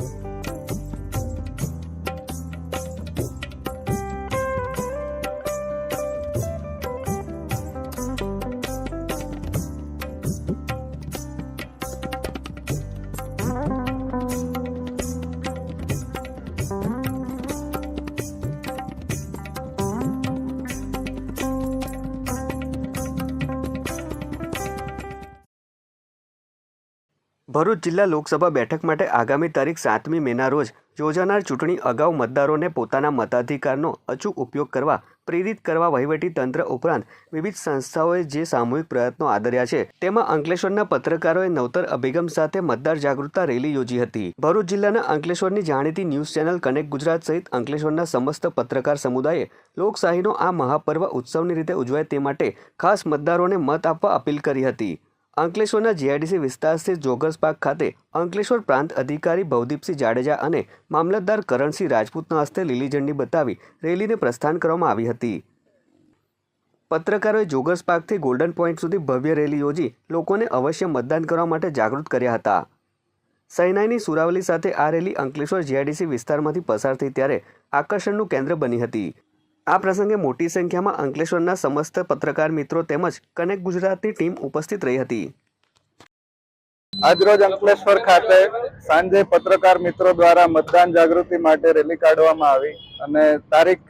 Thanks. Bharuch જિલ્લા લોકસભા બેઠક માટે આગામી તારીખ સાતમી મેના રોજ યોજાનાર ચૂંટણી અગાઉ મતદારોને પોતાના મતાધિકારનો અચૂક ઉપયોગ કરવા, પ્રેરિત કરવા વહીવટી તંત્ર ઉપરાંત વિવિધ સંસ્થાઓએ જે સામૂહિક પ્રયત્નો આદર્યા છે, તેમાં અંકલેશ્વરના પત્રકારોએ નવતર અભિગમ સાથે મતદાર જાગૃતતા રેલી યોજી હતી. ભરૂચ જિલ્લાના અંકલેશ્વરની જાણીતી ન્યૂઝ ચેનલ કનેક્ટ ગુજરાત સહિત અંકલેશ્વરના સમસ્ત પત્રકાર સમુદાયે લોકશાહીનો આ મહાપર્વ ઉત્સવની રીતે ઉજવાય તે માટે ખાસ મતદારોને મત આપવા અપીલ કરી હતી. અંકલેશ્વરના જીઆઈડીસી વિસ્તાર સ્થિત જોગર્સ પાર્ક ખાતે અંકલેશ્વર પ્રાંત અધિકારી ભવદીપસિંહ જાડેજા અને મામલતદાર કરણસિંહ રાજપૂતના હસ્તે લીલી ઝંડી બતાવી રેલીને પ્રસ્થાન કરવામાં આવી હતી. પત્રકારોએ જોગર્સ પાર્કથી ગોલ્ડન પોઈન્ટ સુધી ભવ્ય રેલી યોજી લોકોને અવશ્ય મતદાન કરવા માટે જાગૃત કર્યા હતા. સૈનાઈની સુરાવલી સાથે આ રેલી અંકલેશ્વર જીઆઈડીસી વિસ્તારમાંથી પસાર થઈ ત્યારે આકર્ષણનું કેન્દ્ર બની હતી. આ પ્રસંગે મોટી સંખ્યામાં અંકલેશ્વરના સમસ્ત પત્રકાર મિત્રો તેમજ કનેક્ટ ગુજરાતની ટીમ ઉપસ્થિત રહી હતી. આજરોજ અંકલેશ્વર ખાતે સાંજે પત્રકાર મિત્રો દ્વારા મતદાન જાગૃતિ માટે રેલી કાઢવામાં આવી અને તારીખ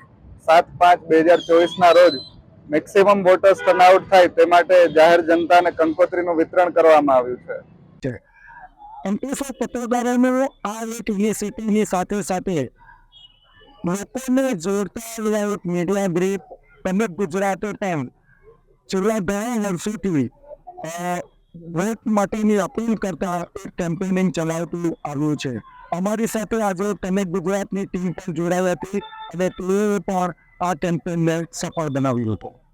સાત પાંચ બે હજાર ચોવીસના રોજ મેક્સિમમ વોટર્સ ટર્નઆઉટ થાય તે માટે જાહેર જનતાને કંકોત્રીનું વિતરણ કરવામાં આવ્યું છે. અંકલેશ્વર પત્રકારોનો આ એક સાથે સાથે લોકોને જોડતા એક મીડિયા ગ્રુપ તમે ગુજરાત ટાઈમ વર્ષોથી અ, વોટ માટેની અપીલ કરતા એક કેમ્પેનિંગ ચલાવતું આવ્યું છે. અમારી સાથે આજે તમે ગુજરાતની ટીમ પણ જોડાઈ હતી અને તેઓએ પણ આ કેમ્પેનને સફળ બનાવ્યું હતું.